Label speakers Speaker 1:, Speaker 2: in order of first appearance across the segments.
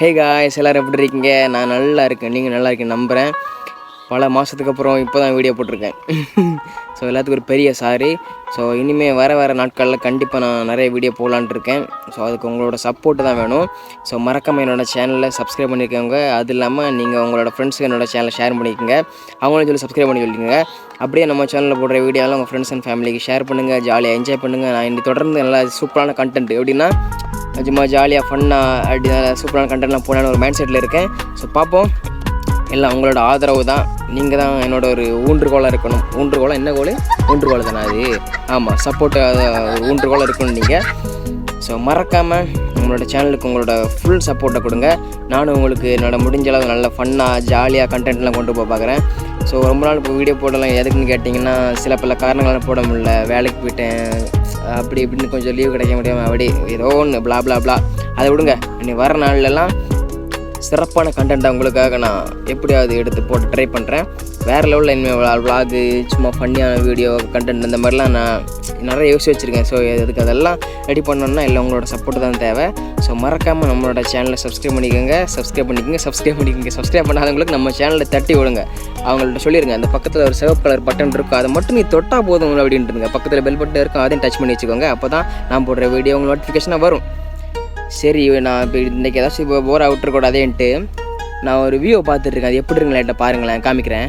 Speaker 1: Hey guys எல்லோரும் எப்படி இருக்கீங்க? நான் நல்லா இருக்கேன். நீங்கள் நல்லா இருக்கேன் நம்புகிறேன் பல மாதத்துக்கு அப்புறம் இப்போ தான் வீடியோ போட்டிருக்கேன். ஸோ எல்லாத்துக்கும் ஒரு பெரிய சாரி ஸோ இனிமேல் வர வர நாட்களில் கண்டிப்பாக நான் நிறைய வீடியோ போகலான்ட்டு இருக்கேன். ஸோ அதுக்கு உங்களோட சப்போர்ட்டு தான் வேணும். ஸோ மறக்காமல் என்னோடய சேனலில் சப்ஸ்கிரைப் பண்ணியிருக்கவங்க அது இல்லாமல் நீங்கள் உங்களோட ஃப்ரெண்ட்ஸுக்கு என்னோடய சேனலை ஷேர் பண்ணிக்கோங்க. அவங்களும் சொல்லி சப்ஸ்கிரைப் பண்ணி சொல்லிக்கோங்க. அப்படியே நம்ம சேனலில் போடுற வீடியோலாம் உங்கள் ஃப்ரெண்ட்ஸ் அண்ட் ஃபேமிலிக்கு ஷேர் பண்ணுங்கள் ஜாலியாக என்ஜாய் பண்ணுங்கள் நான் இன்னைக்கு தொடர்ந்து நல்லா சூப்பரான கண்டென்ட் எப்படின்னா சும்மா ஜாலியாக ஃபன்னாக அப்படி சூப்பரான கண்டென்ட்லாம் போனான்னு ஒரு மைண்ட் செட்டில் இருக்கேன். ஸோ பார்ப்போம். எல்லாம் உங்களோட ஆதரவு தான். நீங்கள் தான் என்னோட ஒரு ஊன்றுகோலாக இருக்கணும். ஊன்றுகோலாக என்ன கோல் ஊன்றுகோல் தானே அது? ஆமாம் சப்போர்ட் ஊன்றுகோலாக இருக்கணும் நீங்கள் ஸோ மறக்காமல் உங்களோட சேனலுக்கு உங்களோட ஃபுல் சப்போர்ட்டை கொடுங்க. நானும் உங்களுக்கு என்னோட முடிஞ்ச அளவு நல்ல ஃபன்னாக ஜாலியாக கண்டென்ட்லாம் கொண்டு போய் பார்க்குறேன். ஸோ ரொம்ப நாள் இப்போ வீடியோ போடலாம். எதுக்குன்னு கேட்டிங்கன்னா சில பல காரணங்களால் போட முடியல. வேலைக்கு போயிட்டேன். அப்படி இப்படின்னு கொஞ்சம் லீவ் கிடைக்க முடியாமல் அப்படி ஏதோ ஒன்று பிளா பிளா பிளா அதை விடுங்க. நீ வர நாள்லலாம் சிறப்பான கண்டென்ட்டை உங்களுக்காக நான் எப்படியாவது எடுத்து போட்டு ட்ரை பண்ணுறேன் வேறு லெவலில் இனிமேல் விளாகு சும்மா ஃபன்னியான வீடியோ கண்டென்ட் இந்த மாதிரிலாம் நான் நிறைய யோசிச்சு வச்சுருக்கேன். ஸோ அதுக்கு அதெல்லாம் ரெடி பண்ணணும்னா இல்லை உங்களோட சப்போர்ட் தான் தேவை. ஸோ மறக்காமல் நம்மளோட சேனலை சப்ஸ்கிரைப் பண்ணிக்கோங்க. சப்ஸ்கிரைப் பண்ணிக்கோங்க சப்ஸ்கிரைப் பண்ணிக்கோங்க. சப்ஸ்கிரைப் பண்ணாதவங்களுக்கு நம்ம சேனலை தட்டி விடுங்க. அவங்கள்ட்ட சொல்லிடுங்க அந்த பக்கத்தில் ஒரு சிவப்பு கலர் பட்டன் இருக்கும். அதை மட்டும் நீ தொட்டால் போதும் அப்படின்ட்டுருங்க. பக்கத்தில் பெல் பட்டன் இருக்கும் அதையும் டச் பண்ணி வச்சுக்கோங்க. அப்போ தான் நான் போடுற வீடியோ உங்களுக்கு நோட்டிஃபிகேஷனாக வரும். சரி நான் இப்போ இன்றைக்கி ஏதாச்சும் இப்போ போர் விட்டுறக்கூடாதேன்ட்டு நான் ஒரு வியூ பார்த்துட்ருக்கேன் அது எப்படி இருக்குங்களேன் பாருங்களேன் காமிக்கிறேன்.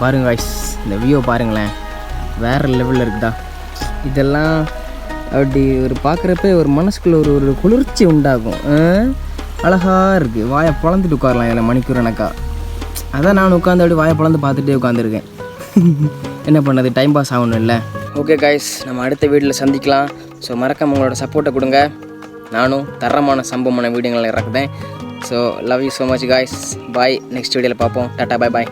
Speaker 1: பாருங்க வாய்ஸ் இந்த வியூ பாருங்களேன். வேறு லெவலில் இருக்குதா? இதெல்லாம் அப்படி ஒரு பார்க்குறப்ப ஒரு மனசுக்குள்ள ஒரு ஒரு குளிர்ச்சி உண்டாகும். ஆ? அழகா இருக்குது வாயை பொழந்துட்டு உட்காரலாம் இதில் மணிக்கூர் எனக்கா அதான் நான் உட்காந்து அப்படி வாயை பொழந்து பார்த்துட்டே உட்காந்துருக்கேன் என்ன பண்ணது? டைம் பாஸ் ஆகணும் இல்லை ஓகே காய்ஸ் நம்ம அடுத்த வீட்டில் சந்திக்கலாம். ஸோ மறக்காம உங்களோட சப்போர்ட்டை கொடுங்க. நானும் தரமான சம்பவமான வீடியோங்களை இறக்குதேன் so love you so much guys bye next வீடியோவில் பார்ப்போம். டாட்டா பாய் பாய்